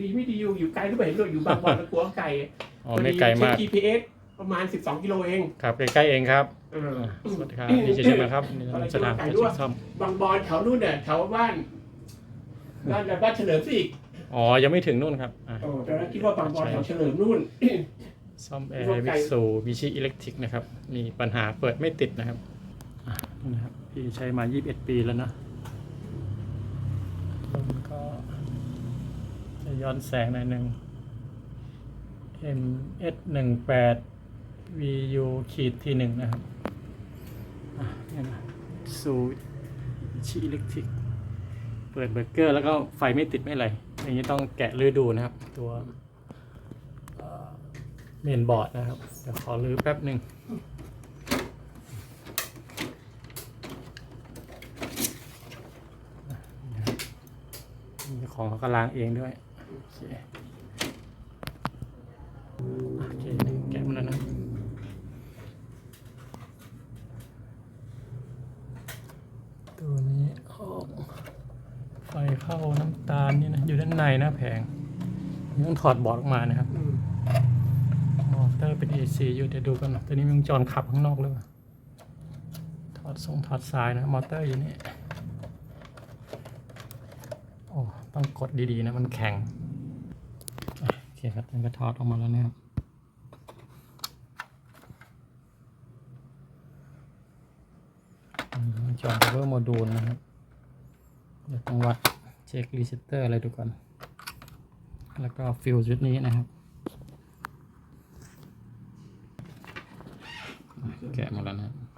ดีไม่ดีอยู่อยู่ไกลหรือเปล่าเห็นด้วยอยู่บางบอนตะกัวไก่อ๋อไม่ไกลมากพอดีเช็ค GPS ประมาณ 12 กิโลเองครับใกล้ๆเองครับเออ สวัสดีครับนี่จะใช่ไหมครับนี่สถานการณ์ซ่อมบางบอนแถวนู่นเนี่ยแถวบ้านบ้านบ้านเฉลิมสิอีกอ๋อยังไม่ถึงนู่นครับอะโอ้ตอนนั้นคิดว่าบางบอนแถวเฉลิมนู่น ซ่อมแอร์วิกซูบิชิอิเล็กทริกนะครับ มีปัญหาเปิดไม่ติดนะครับอะนี่นะครับพี่ใช้มา 21 ปีแล้วนะมันก็ จะย้อนแสงหน่อยหนึ่ง MS 1 8 VU ขีดทีหนึ่งนะครับอะนี่นะซูชิอิเล็กทริก เปิดเบรกเกอร์แล้วก็ไฟไม่ติดไม่อะไรอย่างนี้ต้องแกะรื้อดูนะครับ ตัวเมนบอร์ดนะครับ เดี๋ยวขอรื้อแป๊บหนึ่งของเขาก็ล้างเองด้วย โอเคโอเคแกะมันแล้วนะตัวนี้ออกไฟเข้าน้ำตาลนี่นะ อยู่ด้านในนะแผงนี่ต้องถอดบอร์ดออกมานะครับมอเตอร์เป็น AC อยู่เดี๋ยวดูกันนะตัวนี้มันจรขับข้างนอกเลยว่ะถอดส่งถอดสายนะ มอเตอร์อยู่นี่ โอ้ ต้องกดดีๆนะมันแข็งโอเคครับมันก็ถอดออกมาแล้วนะครับจอห์นเวอร์โมดูลนะครับเดี๋ยวต้องวัดเช็ครีเซตเตอร์อะไรดูก่อน แล้วก็ฟิลชุดนี้นะครับ แกะมดแล้วนะครับ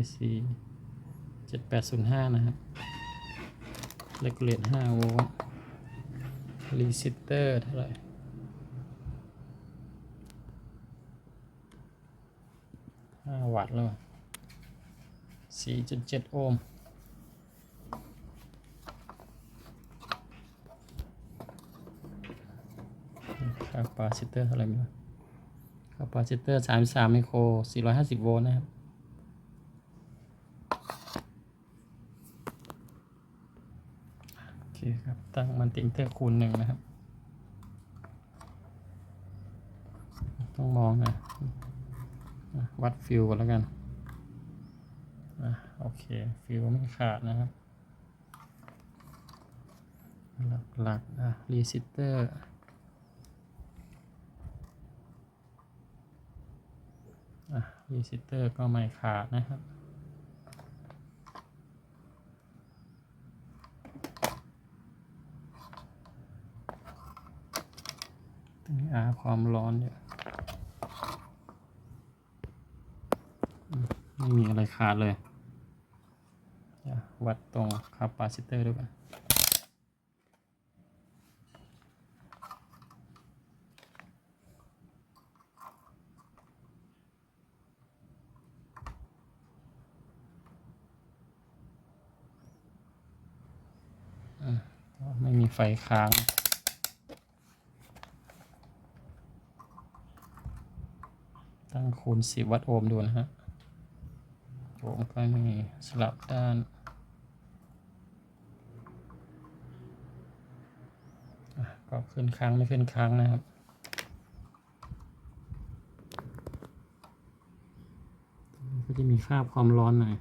นี่ก็เอซีเจ็ดแปดศูนะครับเลกเลตห้าโวลต์รีซิสเตอร์เท่าไหร่ห้าวัตต์แล้วสี่จุดเจ็ดโอห์มคาปาซิเตอร์เท่าไหร่ไม่รู้คาปาซิเตอร์สามสามไมโครสี่ร้อยห้าสิบโวลต์นะครับ โอ เคครับ ตั้งมันติงเตอร์คูณหนึ่งนะครับ ต้องมองนะวัดฟิวก่อนแล้วกันอะโอเค ฟิวไม่ขาดนะครับ หลักๆอะรีซิสเตอร์อะรีซิสเตอร์ก็ไม่ขาดนะครับ ตรงนี้ อาความร้อนเนี่ยไม่มีอะไรขาดเลยวัดตรงคาปาซิเตอร์ด้วยกันไม่มีไฟค้าง ตั้งคูณ10วัตต์โอห์มดูนะฮะโอห์มก็มีสลับด้านก็ขึ้นค้างไม่ขึ้นค้างนะครับก็จะมีคาบความร้อนหน่อย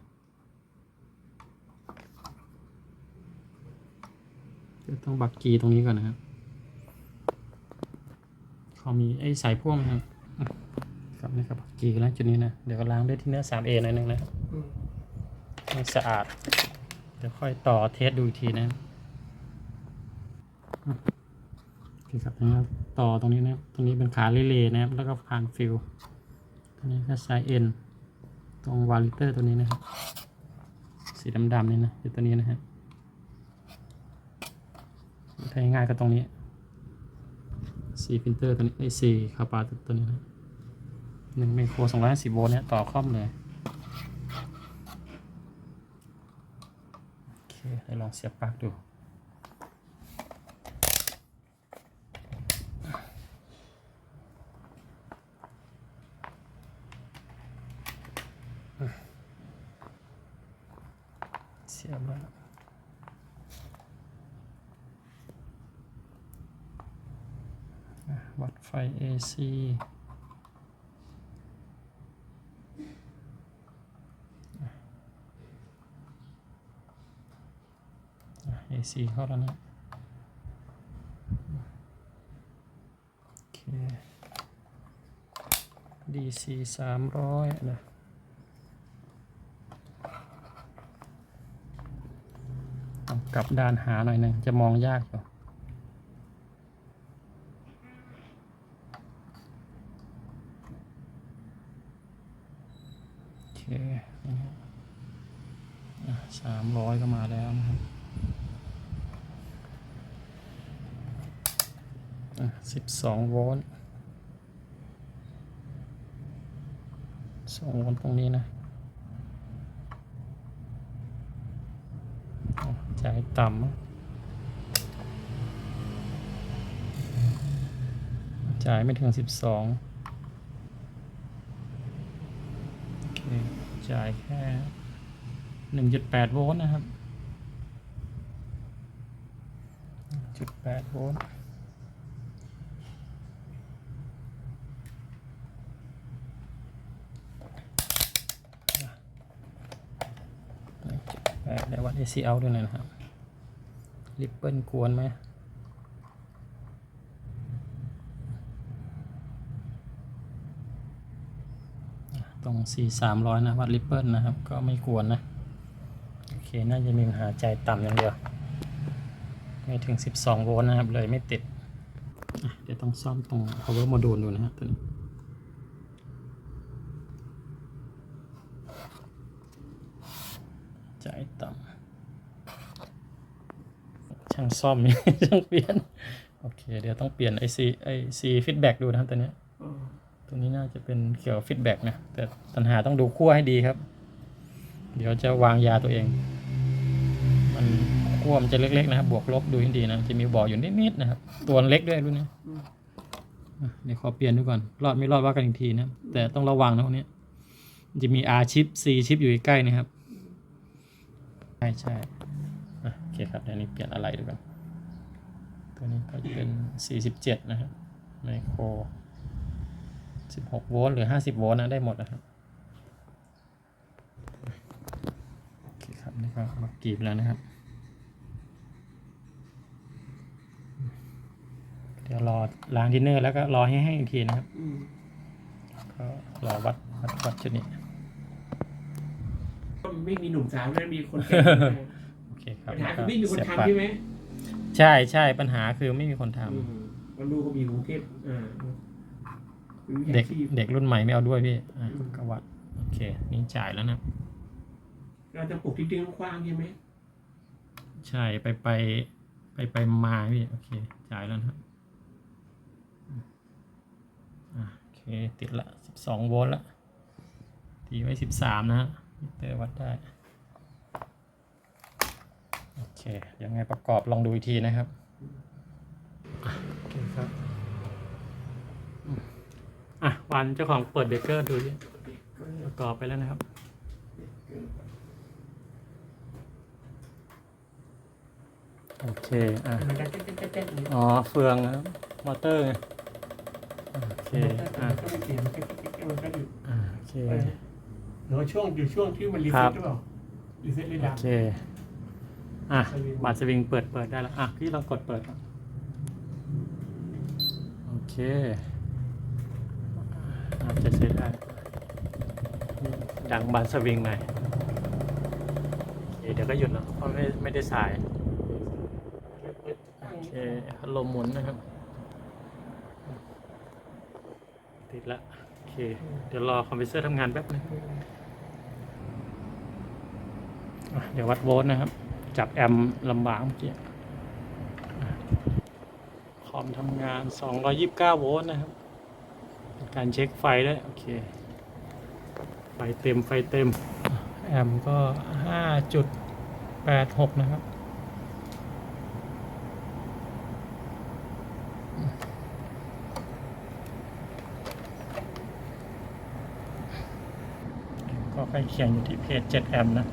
เดี๋ยวต้องบักกีตรงนี้ก่อนนะครับเขามีไอ้สายพ่วงนะครับ อะครับนี่ครับบักกีแล้วจุดนี้นะ เดี๋ยวก็ล้างด้วยที่เนื้อ 3A หน่อยหนึงนะให้สะอาด เดี๋ยวค่อยต่อเทสดูอีกทีนะโอเคครับนะต่อตรงนี้นะ ตรงนี้เป็นขาเรเลย์นะครับ แล้วก็ผ่านฟิลตรงนี้ก็สายเอ็นตรงวาลิเตอร์ตัวนี้นะครับ สีดำๆนี่นะคือตัวนี้นะฮะถ้ง่ายก็ตรงนี้สีพิมพ์เตอร์ตัวนี้ไอ้สีคาปาตัวนี้นะ หนึ่งไมโครสองร้อยห้าสิบโวลต์เนี่ยต่อคล่อมเลย โอเคให้ลองเสียบปลั๊กดูเสียบแล้ววัดไฟ AC AC เข้าแล้วนะโอเค DC สามร้อยนะต้องกลับด้านหาหน่อยหนึงจะมองยากอยู่โอเคสามร้อยก็มาแล้วนะครับ สิบสองโวลต์สองโวลต์ตรงนี้นะจ่ายต่ำจ่ายไม่ถึงสิบสองโอเคจ่ายแค่หนึ่งจุดแปดโวลต์นะครับจุดแปดโวลต์แปด ได้วัด ACL ด้วยนะครับริปเปิลกวนไหมตรง4 300 นะวัดริปเปิลนะครับ ก็ไม่กวนนะ โอเค น่าจะมีปัญหาใจต่ำอย่างเดียว ไม่ถึง 12 โวลต์นะครับ เลยไม่ติด เดี๋ยวต้องซ่อมตรง power module ดูนะฮะตัวนี้ใจต่ำ ช่างซ่อมช่างเปลี่ยน โอเค เดี๋ยวต้องเปลี่ยนไอซีไอซีฟีดแบ็กดูนะครับตัวเนี้ยตัวนี้น่าจะเป็นเกี่ยวกับฟีดแบ็กนะ แต่ปัญหาต้องดูขั้วให้ดีครับ เดี๋ยวจะวางยาตัวเอง มันขั้วมันจะเล็กๆนะครับ บวกลบดูให้ดีนะ จะมีบอกอยู่นิดๆนะครับ ตัวเล็กด้วยรุ่นนี้อืมอะเดี๋ยวขอเปลี่ยนดูก่อน รอดไม่รอดว่ากันอีกทีนะ แต่ต้องระวังนะพวกนี้จะมี R ชิป C ชิปอยู่ใกล้นะครับ ใช่ใช่ คครับเดี๋ยวนี้เปลี่ยนอะไรดูกันตัวนี้ก็จะเป็น 47 นะครับไมโคร 16 โวลต์หรือ 50 โวลต์นะได้หมดนะครับโอเคครับนี่ก็มากรีบแล้วนะครับ เดี๋ยวรอล้างทินเนอร์แล้วก็รอให้แห้งอีกทีนะครับก็รอวัดวัดวัดชนี้ก็ไม่มีหนุ่มสาวนะมีคนแก่ ปัญหาคือแล้วก็ไม่มีคนเสียบทำปลั๊กใช่ไหมใช่ใช่ปัญหาคือไม่มีคนทำอืมมันดูก็มีหูเทพอ่าเป็นวิชาเด็กชีพเด็กรุ่นใหม่ไม่เอาด้วยพี่อะก็วัดโอเค นี่จ่ายแล้วนะ เราจะปลูกที่ดิ้งกว้างใช่ไหมใช่ไปไปไปไปมาพี่โอเคจ่ายแล้วนะครับอะโอเค ติดละสิบสองโวลต์ละตีไว้สิบสามนะฮะมิเตอร์วัดได้โอ เคเดี๋ยวไงประกอบลองดูอีกทีนะครับอะโอเคครับอืมอะวันเจ้าของเปิดเบเกอร์ดูดิประกอบไปแล้วนะครับโอเค อะมันจะแจ๊กๆๆๆๆอ๋อ เฟืองนะครับ มอเตอร์ไง โอเค อะก็มีเสียงแจ๊กๆๆมันก็อยู่อะโอเค หรือว่าช่วงอยู่ช่วงที่มันรีครัเซ็ตบหรือเปล่ารีเซ็ตเลยโอดังเค อะบัตรสวิงเปิดเปิดได้แล้ว อะพี่ลองกดเปิด โอเคอาจจะใช้ได้ ดังบัตรสวิงหน่อยเดี๋ยวก็หยุดแล้วเพราะไม่ไม่ได้สาย โอเคพัดลมหมุนนะครับ ติดละโอเค เดี๋ยวรอคอมพิวเตอร์ทำงานแป๊บนึงอะเดี๋ยววัดโวลต์นะครับ จับแอมลำบากเมื่อกี้คอมทำงาน 229 โวลต์นะครับ การเช็คไฟด้วย โอเค ไฟเต็มไฟเต็ม แอมก็ 5.86 นะครับ ก็ใกล้เคียงอยู่ที่เพจ7แอมนะ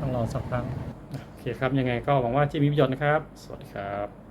ต้องรอสักพักโอเคครับยังไงก็หวังว่าจะมีประโยชน์นะครับ สวัสดีครับ